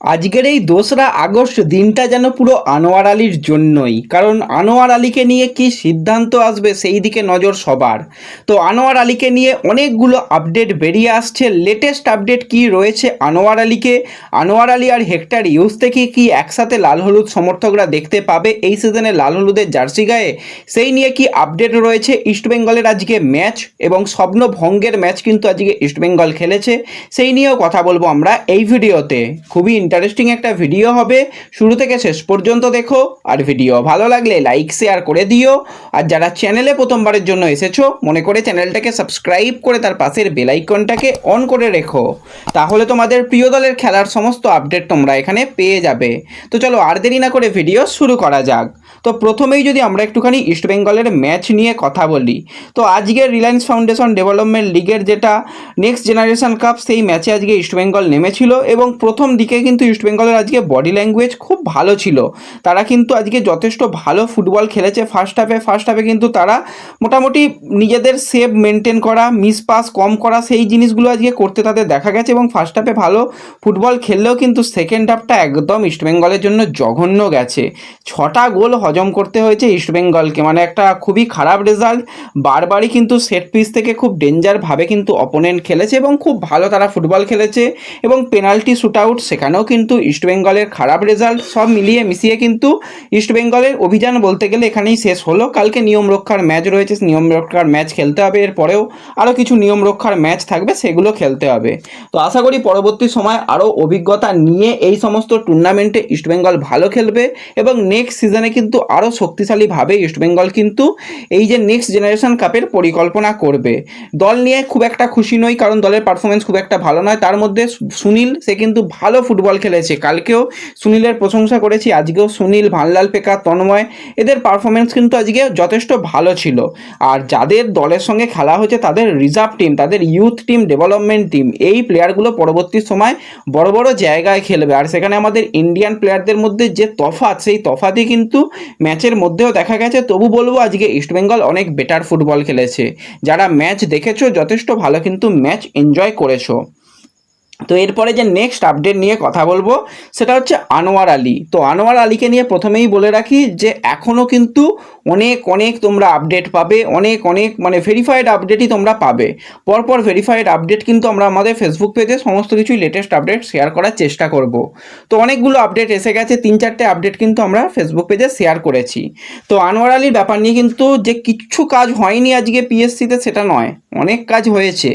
আজকের এই দোসরা আগস্ট দিনটা যেন পুরো আনোয়ার আলীর জন্যই। কারণ আনোয়ার আলীকে নিয়ে কি সিদ্ধান্ত আসবে সেই দিকে নজর সবার। তো আনোয়ার আলীকে নিয়ে অনেকগুলো আপডেট বেরিয়ে আসছে। লেটেস্ট আপডেট কি রয়েছে আনোয়ার আলীকে? আনোয়ার আলী আর হেক্টর ইউজ থেকে কি একসাথে লাল হলুদ সমর্থকরা দেখতে পাবে এই সিজনে লাল হলুদের জার্সি গায়ে? সেই নিয়ে কি আপডেট রয়েছে? ইস্টবেঙ্গলের আজকে ম্যাচ এবং স্বপ্ন ভঙ্গের ম্যাচ কিন্তু আজকে ইস্টবেঙ্গল খেলেছে। সেই নিয়েও কথা বলব আমরা এই ভিডিওতে। খুবই ইন্টারেস্টিং একটা ভিডিও হবে। শুরু থেকে শেষ পর্যন্ত দেখো। আর ভিডিও ভালো লাগলে লাইক শেয়ার করে দিও। আর যারা চ্যানেলে প্রথমবারের জন্য এসেছ, মনে করে চ্যানেলটাকে সাবস্ক্রাইব করে তার পাশের বেলাইকনটাকে অন করে রেখো। তাহলে তোমাদের প্রিয় দলের খেলার সমস্ত আপডেট তোমরা এখানে পেয়ে যাবে। তো চলো আর দেরি না করে ভিডিও শুরু করা যাক। তো প্রথমেই যদি আমরা একটুখানি ইস্টবেঙ্গলের ম্যাচ নিয়ে কথা বলি, তো আজকের রিলায়েন্স ফাউন্ডেশন ডেভেলপমেন্ট লিগের যেটা নেক্সট জেনারেশন কাপ সেই ম্যাচে আজকে ইস্টবেঙ্গল নেমেছিল এবং প্রথম দিকে কিন্তু ইস্টবেঙ্গলের আজকে বডি ল্যাঙ্গুয়েজ খুব ভালো ছিল। তারা কিন্তু আজকে যথেষ্ট ভালো ফুটবল খেলেছে। ফার্স্ট হাফে ফার্স্ট হাফে কিন্তু তারা মোটামুটি নিজেদের সেভ মেনটেন করা মিস পাস কম করা, সেই জিনিসগুলো আজকে করতে তাদের দেখা গেছে এবং ফার্স্ট হাফে ভালো ফুটবল খেললেও কিন্তু সেকেন্ড হাফটা একদম ইস্টবেঙ্গলের জন্য জঘন্য গেছে। ছটা গোল হজম করতে হয়েছে ইস্টবেঙ্গলকে মানে একটা খুবই খারাপ রেজাল্ট বারবারই কিন্তু সেট পিস থেকে খুব ডেঞ্জারভাবে কিন্তু অপোনেন্ট খেলেছে এবং খুব ভালো তারা ফুটবল খেলেছে এবং পেনাল্টি শ্যুট আউট সেখানেও কিন্তু ইস্টবেঙ্গলের খারাপ রেজাল্ট সব মিলিয়ে মিশিয়ে কিন্তু ইস্টবেঙ্গলের অভিযান বলতে গেলে এখানেই শেষ হলো। কালকে নিয়ম রক্ষার ম্যাচ রয়েছে। নিয়ম রক্ষার ম্যাচ খেলতে হবে। এরপরেও আরও কিছু নিয়ম রক্ষার ম্যাচ থাকবে, সেগুলো খেলতে হবে। তো আশা করি পরবর্তী সময় আরও অভিজ্ঞতা নিয়ে এই সমস্ত টুর্নামেন্টে ইস্টবেঙ্গল ভালো খেলবে এবং নেক্সট সিজনে কিন্তু আরও শক্তিশালীভাবে ইস্টবেঙ্গল কিন্তু এই যে নেক্সট জেনারেশন কাপের পরিকল্পনা করবে। দল নিয়ে খুব একটা খুশি নই, কারণ দলের পারফরমেন্স খুব একটা ভালো নয়। তার মধ্যে সুনীল, সে কিন্তু ভালো ফুটবল খেলেছে। কালকেও সুনীলের প্রশংসা করেছি, আজকেও সুনীল, ভানলাল, পেকা, তন্ময়, এদের পারফরমেন্স কিন্তু আজকে যথেষ্ট ভালো ছিল। আর যাদের দলের সঙ্গে খেলা হয়েছে, তাদের রিজার্ভ টিম তাদের ইউথ টিম ডেভেলপমেন্ট টিম এই প্লেয়ারগুলো পরবর্তী সময় বড় বড় জায়গায় খেলবে। আর সেখানে আমাদের ইন্ডিয়ান প্লেয়ারদের মধ্যে যে তফাৎ, সেই তফাতই কিন্তু ম্যাচের মধ্যেও দেখা গেছে, তবু বলব আজকে ইস্টবেঙ্গল অনেক বেটার ফুটবল খেলেছে। যারা ম্যাচ দেখেছ, যথেষ্ট ভালো কিন্তু ম্যাচ এনজয় করেছ। তো এরপরে যে নেক্সট আপডেট নিয়ে কথা বলব, সেটা হচ্ছে আনোয়ার আলী। তো আনোয়ার আলীকে নিয়ে প্রথমেই বলে রাখি যে এখনও কিন্তু অনেক অনেক তোমরা আপডেট পাবে, অনেক অনেক মানে ভেরিফাইড আপডেটই তোমরা পাবে। পরপর ভেরিফাইড আপডেট কিন্তু আমরা আমাদের ফেসবুক পেজে সমস্ত কিছুই লেটেস্ট আপডেট শেয়ার করার চেষ্টা করব। তো অনেকগুলো আপডেট এসে গেছে, তিন চারটে আপডেট কিন্তু আমরা ফেসবুক পেজে শেয়ার করেছি। তো আনোয়ার আলীর ব্যাপার নিয়ে কিন্তু যে কিচ্ছু কাজ হয়নি আজকে পিএসসিতে সেটা নয়। অনেক কাজ হয়েছে।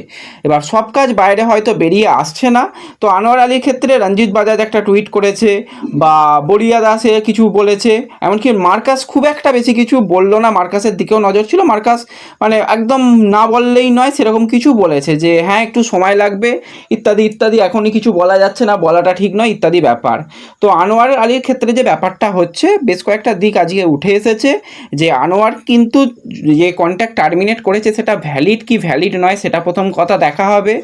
এবার সব কাজ বাইরে হয়তো বেরিয়ে আসছে না। তো আনোয়ার আলীর ক্ষেত্রে রঞ্জিত বাজাজ একটা টুইট করেছে বা বরিয়া দাসে কিছু বলেছে। এমনকি মার্কাস খুব একটা বেশি কিছু বলল না। মার্কাসের দিকেও নজর ছিল। মার্কাস মানে একদম না বললেই নয়, সেরকম কিছু বলেছে যে হ্যাঁ একটু সময় লাগবে। ইত্যাদি ইত্যাদি। এখনই কিছু বলা যাচ্ছে না। বলাটা ঠিক নয়, ইত্যাদি ব্যাপার। তো আনোয়ার আলীর ক্ষেত্রে যে ব্যাপারটা হচ্ছে, বেশ কয়েকটা দিক আজকে উঠে এসেছে যে, আনোয়ার কিন্তু যে কন্ট্যাক্ট টার্মিনেট করেছে, সেটা ভ্যালিড কি ভ্যালিড নয়, সেটা প্রথম কথা দেখা হবে।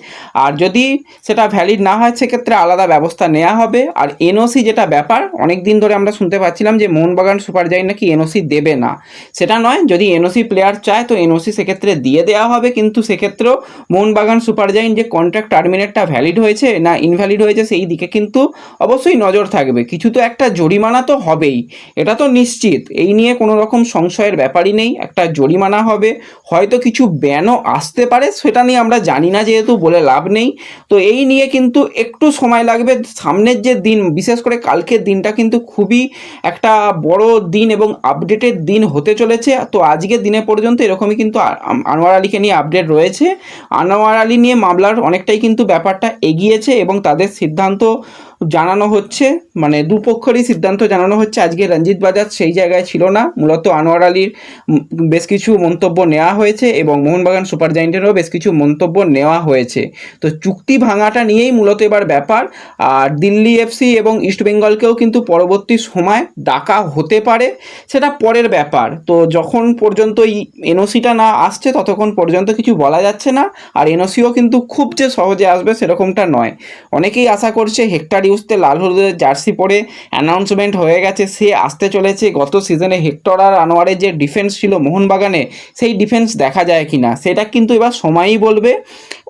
আর যদি সেটা ভ্যালিড না হয়, সেক্ষেত্রে আলাদা ব্যবস্থা নেওয়া হবে। আর এনওসি যেটা ব্যাপার অনেক দিন ধরে আমরা শুনতে পাচ্ছিলাম যে মোহনবাগান সুপার জাইন নাকি এনওসি দেবে না। সেটা নয়, যদি এনওসি প্লেয়ার চায়, তো এনওসি সেক্ষেত্রে দিয়ে দেওয়া হবে, কিন্তু সেক্ষেত্রেও মোহনবাগান সুপার জাইন যে কন্ট্রাক্ট টার্মিনেটটা ভ্যালিড হয়েছে না ইনভ্যালিড হয়েছে, সেই দিকে কিন্তু অবশ্যই নজর থাকবে। কিছু তো একটা জরিমানা তো হবেই, এটা তো নিশ্চিত। এই নিয়ে কোনো রকম সংশয়ের ব্যাপারই নেই, একটা জরিমানা হবে। হয়তো কিছু ব্যানও আসতে পারে, সেটা নিয়ে আমরা জানি না যেহেতু, বলে লাভ নেই। তো এই নিয়ে কিন্তু একটু সময় লাগবে। সামনের যে দিন, বিশেষ করে কালকের দিনটা কিন্তু খুবই একটা বড় দিন এবং আপডেটের দিন হতে চলেছে। তো আজকের দিনে পর্যন্ত এরকমই কিন্তু আনোয়ার আলীকে নিয়ে আপডেট রয়েছে। আনোয়ার আলী নিয়ে মামলার অনেকটাই কিন্তু ব্যাপারটা এগিয়েছে এবং তাদের সিদ্ধান্ত জানানো হচ্ছে মানে দুপক্ষেরই সিদ্ধান্ত জানানো হচ্ছে, আজকে রঞ্জিত বাজাজ সেই জায়গায় ছিল না। মূলত আনোয়ার আলীর বেশ কিছু মন্তব্য নেওয়া হয়েছে এবং মোহনবাগান সুপার জায়েন্টেরও বেশ কিছু মন্তব্য নেওয়া হয়েছে। তো চুক্তি ভাঙাটা নিয়েই মূলত এবার ব্যাপার। আর দিল্লি এফসি এবং ইস্টবেঙ্গলকেও কিন্তু পরবর্তী সময় ডাকা হতে পারে, সেটা পরের ব্যাপার। তো যখন পর্যন্ত এই এনওসিটা না আসছে, ততক্ষণ পর্যন্ত কিছু বলা যাচ্ছে না। আর এনওসিও কিন্তু খুব যে সহজে আসবে সেরকমটা নয়। অনেকেই আশা করছে হেক্টর উস্তে লাল হলুদের জার্সি পরে অ্যানাউন্সমেন্ট হয়ে গেছে, সে আসতে চলেছে। গত সিজনে হেক্টর আর আনোয়ারের যে ডিফেন্স ছিল মোহনবাগানে, সেই ডিফেন্স দেখা যায় কি না সেটা কিন্তু এবার সময়ই বলবে।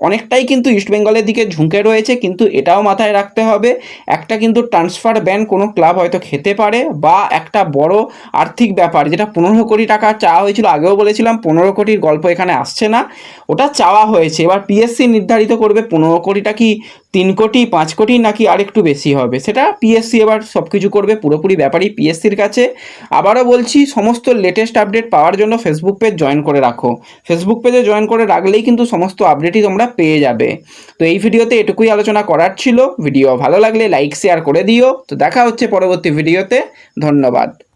অনেকটাই কিন্তু ইস্টবেঙ্গলের দিকে ঝুঁকে রয়েছে, কিন্তু এটাও মাথায় রাখতে হবে, একটা কিন্তু ট্রান্সফার ব্যান কোনো ক্লাব হয়তো খেতে পারে, বা একটা বড় আর্থিক ব্যাপার, যেটা পনেরো কোটি টাকা চাওয়া হয়েছিল, আগেও বলেছিলাম পনেরো কোটির গল্প এখানে আসছে না। ওটা চাওয়া হয়েছে, এবার পিএসসি নির্ধারিত করবে পনেরো কোটিটা কি তিন কোটি, পাঁচ কোটি নাকি আরেকটু বেশি হবে? সেটা পিএসসি এবার সব কিছু করবে, পুরোপুরি ব্যাপারই পিএসসির কাছে। আবারও বলছি, সমস্ত লেটেস্ট আপডেট পাওয়ার জন্য ফেসবুক পেজ জয়েন করে রাখো। ফেসবুক পেজে জয়েন করে রাখলেই কিন্তু সমস্ত আপডেটই তোমরা পেয়ে যাবে। তো এই ভিডিওতে এটুকুই আলোচনা করার ছিল। ভিডিও ভালো লাগলে লাইক শেয়ার করে দিও। তো দেখা হচ্ছে পরবর্তী ভিডিওতে। ধন্যবাদ।